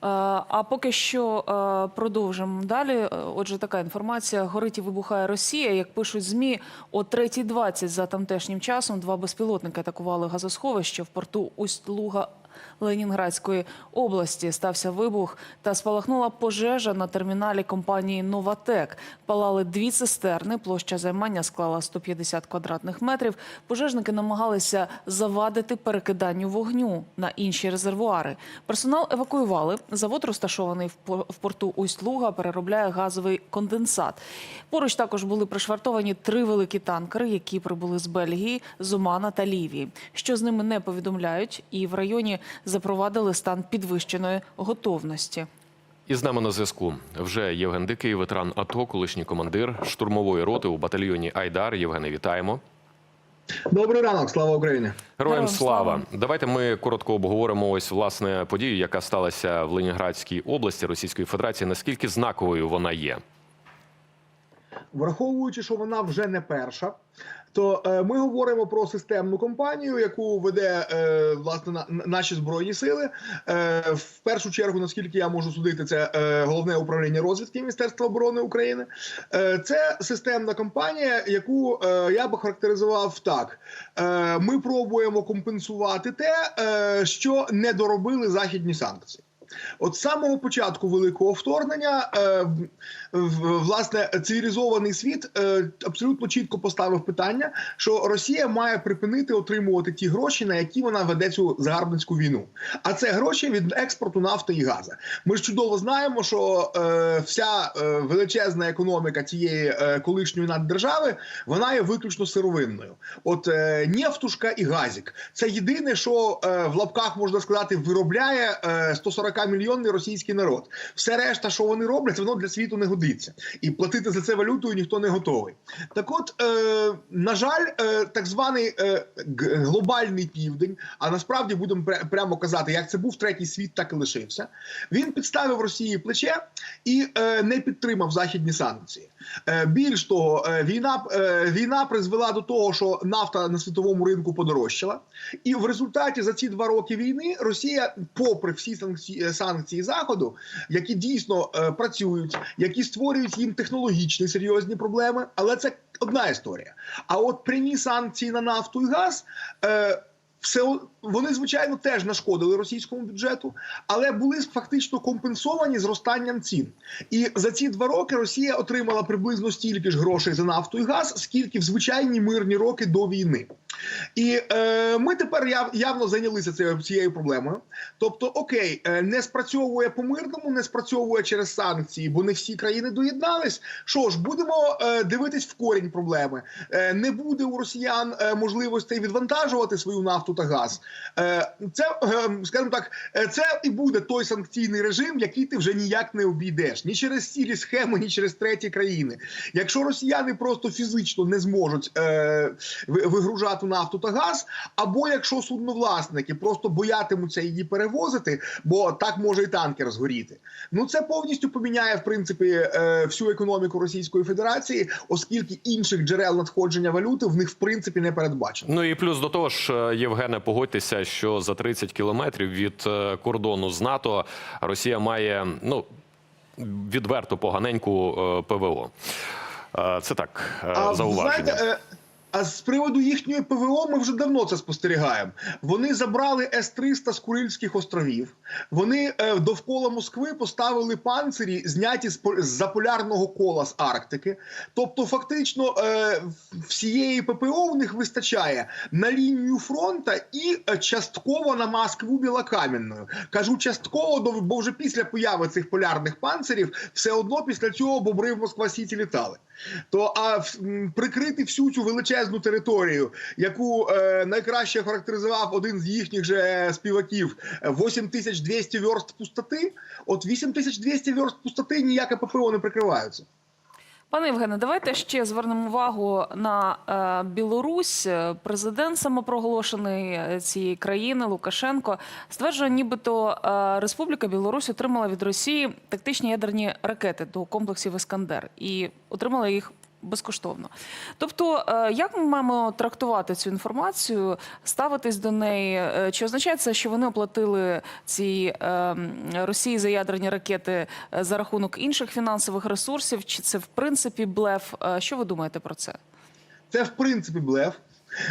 А поки що е, продовжимо далі. Е, Отже, така інформація: горить і вибухає Росія. Як пишуть змі, о 3.20 за тамтешнім часом два безпілотники атакували газосховище в порту Усть-Луга. Ленінградської області стався вибух та спалахнула пожежа на терміналі компанії Новатек. Палали дві цистерни. Площа займання склала 150 квадратних метрів. Пожежники намагалися завадити перекиданню вогню на інші резервуари. Персонал евакуювали. Завод розташований в по- в порту Усть-Луга, переробляє газовий конденсат. Поруч також були пришвартовані три великі танкери, які прибули з Бельгії, з Омана та Лівії. Що з ними не повідомляють, і в районі запровадили стан підвищеної готовності. І з нами на зв'язку вже Євген Дикий, ветеран АТО, колишній командир штурмової роти у батальйоні Айдар. Євгене, вітаємо. Добрий ранок, слава Україні. Героям слава. Давайте ми коротко обговоримо ось власне подію, яка сталася в Ленінградській області Російської Федерації. Наскільки знаковою вона є? Враховуючи, що вона вже не перша, то е, ми говоримо про системну кампанію, яку веде е, власне на, на- наші збройні сили. Е, в першу чергу, наскільки я можу судити, це е, головне управління розвідки Міністерства оборони України. Е, це системна кампанія, яку е, я би характеризував так: е, ми пробуємо компенсувати те, е, що не доробили західні санкції. От з самого початку великого вторгнення е, власне цивілізований світ е, абсолютно чітко поставив питання, що Росія має припинити отримувати ті гроші, на які вона веде цю загарбницьку війну. А це гроші від експорту нафти і газу. Ми ж чудово знаємо, що е, вся величезна економіка цієї колишньої наддержави вона є виключно сировинною. От нефтушка і газік це єдине, що в лапках можна сказати, виробляє е, 140 мільйонний російський народ. Все решта, що вони роблять, воно для світу не годиться, і платити за це валютою ніхто не готовий. Так, от е, на жаль, е, так званий е, глобальний південь, а насправді будемо пря- прямо казати, як це був третій світ, так і лишився. Він підставив Росії плече і е, не підтримав західні санкції. Е, більш того, е, війна, е, війна призвела до того, що нафта на світовому ринку подорожчала, і в результаті за ці два роки війни Росія, попри всі санкції, е, санкції заходу, які дійсно е, працюють, які створюють їм технологічні серйозні проблеми, але це одна історія. А от прямі санкції на нафту і газ. Е, все вони звичайно теж нашкодили російському бюджету, але були фактично компенсовані зростанням цін. І за ці два роки Росія отримала приблизно стільки ж грошей за нафту і газ, скільки в звичайні мирні роки до війни. І е, ми тепер яв, явно зайнялися цією, цією проблемою. Тобто, окей, е, не спрацьовує по мирному, не спрацьовує через санкції, бо не всі країни доєднались. Що ж, будемо е, дивитись в корінь проблеми. Е, не буде у росіян е, можливостей відвантажувати свою нафту та газ. Е, це, е, скажімо так, е, це і буде той санкційний режим, який ти вже ніяк не обійдеш ні через цілі схеми, ні через треті країни. Якщо росіяни просто фізично не зможуть вигружати нафту та газ, або якщо судновласники просто боятимуться її перевозити, бо так може і танкер згоріти. Ну це повністю поміняє в принципі всю економіку Російської Федерації, оскільки інших джерел надходження валюти в них в принципі не передбачено. Ну і плюс до того ж, е, Євгене, погодьтеся, що за 30 кілометрів від е, кордону з НАТО Росія має ну відверто поганеньку е, ПВО. Е, Це так, зауваження. А з приводу їхньої ПВО ми вже давно це спостерігаємо. Вони забрали С-300 з Курильських островів. Вони е, довкола Москви поставили панцирі, зняті з з заполярного кола з Арктики. Тобто, фактично, е, всієї ППО у них вистачає на лінію фронта і е, частково на Москву Білокам'янною. Кажу частково, бо вже після появи цих полярних панцирів все одно після цього бобри в Москва Сіті літали. То а прикрити всю цю величезну територію, яку е, найкраще характеризував один з їхніх же співаків, е, 8200 верст пустоти. От 8200 верст пустоти ніяке ППО не прикриваються. Пане Євгене, давайте ще звернемо увагу на е, Білорусь. Президент самопроголошений е, цієї країни Лукашенко стверджує, нібито Республіка Білорусь отримала від Росії тактичні ядерні ракети до комплексів Іскандер і отримала їх безкоштовно. Тобто, е, як ми маємо трактувати цю інформацію, ставитись до неї? Е, Чи означає це, що вони оплатили ці е, Росії за ядерні ракети за рахунок інших фінансових ресурсів? Чи це в принципі блеф? Що ви думаєте про це? Це в принципі блеф.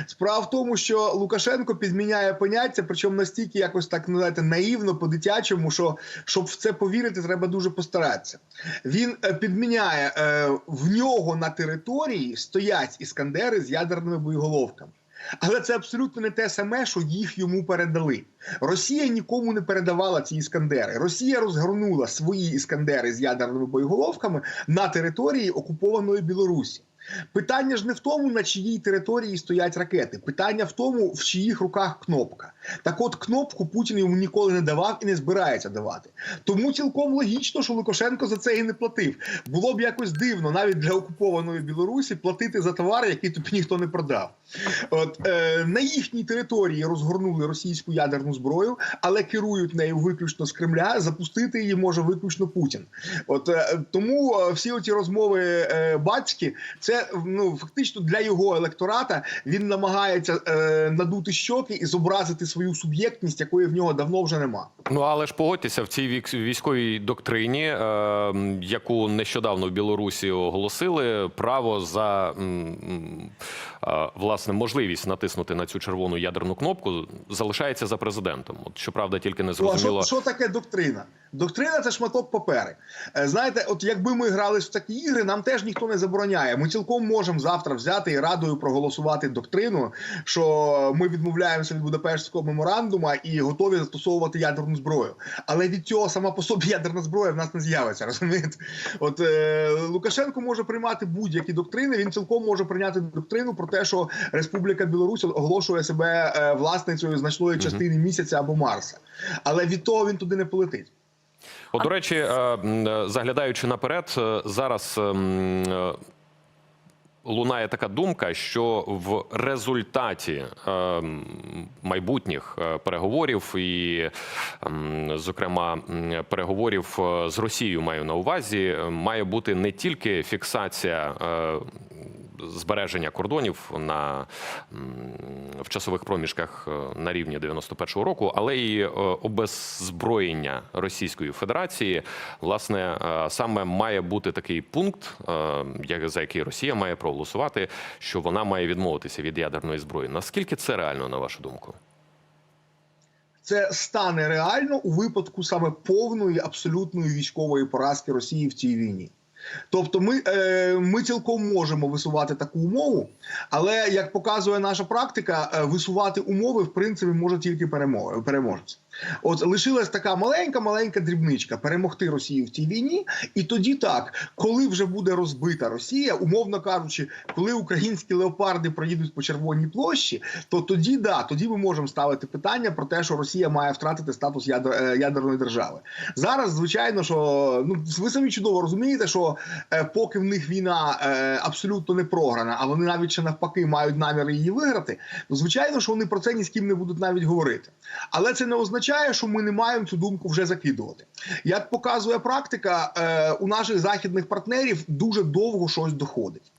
Справа в тому, що Лукашенко підміняє поняття, причому настільки якось так ну, знаєте, наївно по-дитячому, що щоб в це повірити, треба дуже постаратися. Він е, підміняє е, в нього на території стоять іскандери з ядерними боєголовками. Але це абсолютно не те саме, що їх йому передали. Росія нікому не передавала ці іскандери. Росія розгорнула свої іскандери з ядерними боєголовками на території окупованої Білорусі. Питання ж не в тому, на чиїй території стоять ракети. Питання в тому, в чиїх руках кнопка. Так от кнопку Путін йому ніколи не давав і не збирається давати. Тому цілком логічно, що Лукашенко за це і не платив. Було б якось дивно навіть для окупованої Білорусі платити за товар, який тобі ніхто не продав. От е, на їхній території розгорнули російську ядерну зброю, але керують нею виключно з Кремля. Запустити її може виключно Путін. От е, тому е, всі оці розмови е, батьки, це ну фактично для його електората. Він намагається е, надути щоки і зобразити свою суб'єктність, якої в нього давно вже нема. Ну але ж погодьтеся в цій військовій доктрині, е, яку нещодавно в Білорусі оголосили, право за е, власне можливість натиснути на цю червону ядерну кнопку залишається за президентом. От щоправда, тільки не Ну, зрозуміло. що, що таке доктрина? Доктрина це шматок папери. Е, Знаєте, от якби ми грали в такі ігри, нам теж ніхто не забороняє. Ми цілком можемо завтра взяти і радою проголосувати доктрину, що ми відмовляємося від Будапештського меморандума і готові застосовувати ядерну зброю. Але від цього сама по собі ядерна зброя в нас не з'явиться. Розумієте? От е, Лукашенко може приймати будь-які доктрини. Він цілком може прийняти доктрину про те, що Республіка Білорусь оголошує себе е, власницею значної частини місяця або Марса. Але від того він туди не полетить. От, до речі, е, е, заглядаючи наперед, зараз лунає така думка, що в результаті майбутніх переговорів і, ем, зокрема, переговорів з Росією маю на увазі, має бути не тільки фіксація. Збереження кордонів на в часових проміжках е, на рівні 91-го року, але й е, обеззброєння Російської Федерації, власне, е, саме має бути такий пункт, за який Росія має проголосувати, що вона має відмовитися від ядерної зброї. Наскільки це реально, на вашу думку? Це стане реально у випадку саме повної абсолютної військової поразки Росії в цій війні. Тобто, ми, е, ми цілком можемо висувати таку умову, але як показує наша практика, е, висувати умови в принципі може тільки перемо- переможець. От лишилась така маленька, маленька дрібничка перемогти Росію в цій війні, і тоді так, коли вже буде розбита Росія, умовно кажучи, коли українські леопарди проїдуть по червоній площі, то тоді да, тоді ми можемо ставити питання про те, що Росія має втратити статус ядер, е, ядерної держави. Зараз, звичайно, що ну ви самі чудово розумієте, що е, поки в них війна е, абсолютно не програна, а вони навіть ще навпаки мають наміри її виграти, то звичайно, що вони про це ні з ким не будуть навіть говорити. Але це не означає, що ми не маємо цю думку вже закидувати. Як показує практика, е, у наших західних партнерів дуже довго щось доходить.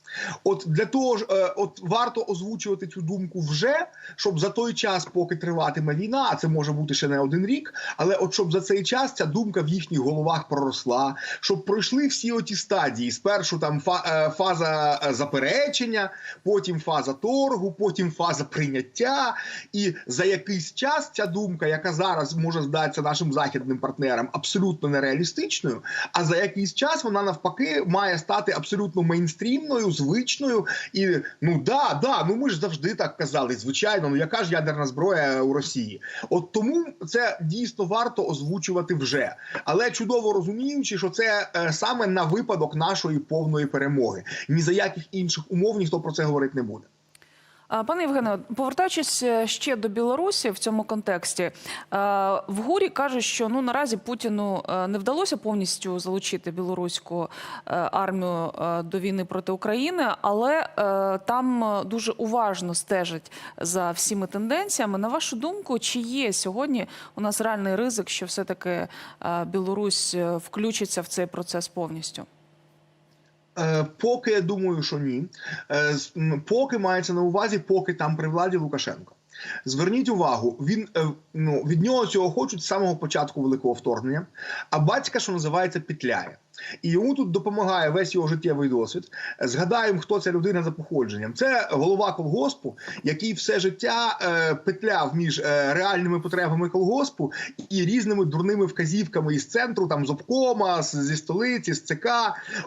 От для того ж, е, от варто озвучувати цю думку вже, щоб за той час, поки триватиме війна, а це може бути ще не один рік. Але от щоб за цей час ця думка в їхніх головах проросла, щоб пройшли всі оті стадії. Спершу там е, фаза е, заперечення, потім фаза торгу, потім фаза прийняття. І за якийсь час ця думка, яка зараз може здатися нашим західним партнерам, абсолютно нереалістичною. А за якийсь час вона навпаки має стати абсолютно мейнстрімною, звичною. І ну да, да, ну ми ж завжди так казали. Звичайно, ну яка ж ядерна зброя у Росії? От тому це дійсно варто озвучувати вже, але чудово розуміючи, що це е, саме на випадок нашої повної перемоги. Ні за яких інших умов ніхто про це говорити не буде. Пане Євгене, повертаючись е, ще до Білорусі в цьому контексті, е, в ГУРі кажуть, що ну наразі Путіну е, не вдалося повністю залучити білоруську армію до війни проти України, але там дуже уважно стежать за всіми тенденціями. На вашу думку, чи є сьогодні у нас реальний ризик, що все таки Білорусь включиться в цей процес повністю? Е, Поки я думаю, що ні. Е, Поки мається на увазі, поки там при владі Лукашенко. Зверніть увагу, він е, ну від нього цього хочуть з самого початку великого вторгнення. А батька, що називається, петляє. І йому тут допомагає весь його життєвий досвід. Згадаємо, хто ця людина за походженням. Це голова колгоспу, який все життя е, петляв між е, реальними потребами колгоспу і різними дурними вказівками із центру, там з обкома, з- зі столиці, з ЦК.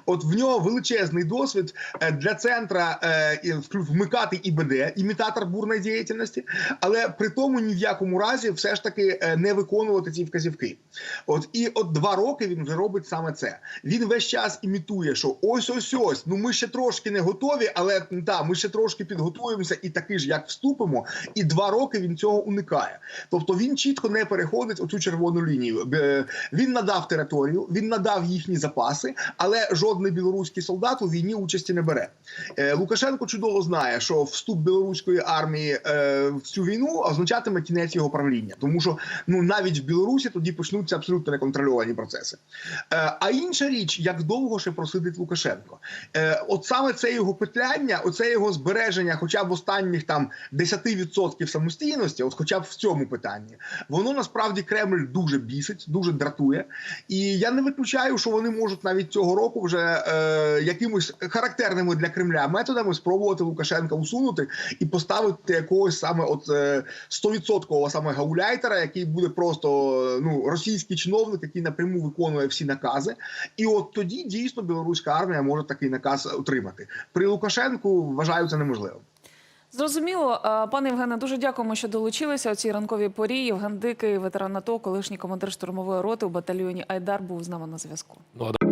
От в нього величезний досвід е, для центра е, вмикати ІБД, імітатор бурної діяльності, але при тому ні в якому разі все ж таки е, не виконувати ці вказівки. От і от два роки він вже робить саме це. Він весь час імітує, що ось ось ось. Ну ми ще трошки не готові, але та ми ще трошки підготуємося, і таки ж як вступимо. І два роки він цього уникає. Тобто він чітко не переходить оцю червону лінію. Він надав територію, він надав їхні запаси, але жодний білоруський солдат у війні участі не бере. Е, Лукашенко чудово знає, що вступ білоруської армії е, в цю війну означатиме кінець його правління, тому що ну навіть в Білорусі тоді почнуться абсолютно неконтрольовані процеси. Е, а інша річ, як довго ще просидить Лукашенко, е, от саме це його петляння, оце його збереження, хоча б останніх там 10% самостійності, от хоча б в цьому питанні, воно насправді Кремль дуже бісить, дуже дратує. І я не виключаю, що вони можуть навіть цього року вже е, якимось характерними для Кремля методами спробувати Лукашенка усунути і поставити якогось саме от е, 100% саме гауляйтера, який буде просто ну російський чиновник, який напряму виконує всі накази. І от тоді дійсно білоруська армія може такий наказ отримати. При Лукашенку вважаю це неможливо. Зрозуміло, пане Євгене, дуже дякуємо, що долучилися у цій ранковій порі. Євген Дикий, ветеран АТО, колишній командир штурмової роти у батальйоні Айдар, був з нами на зв'язку. Ну а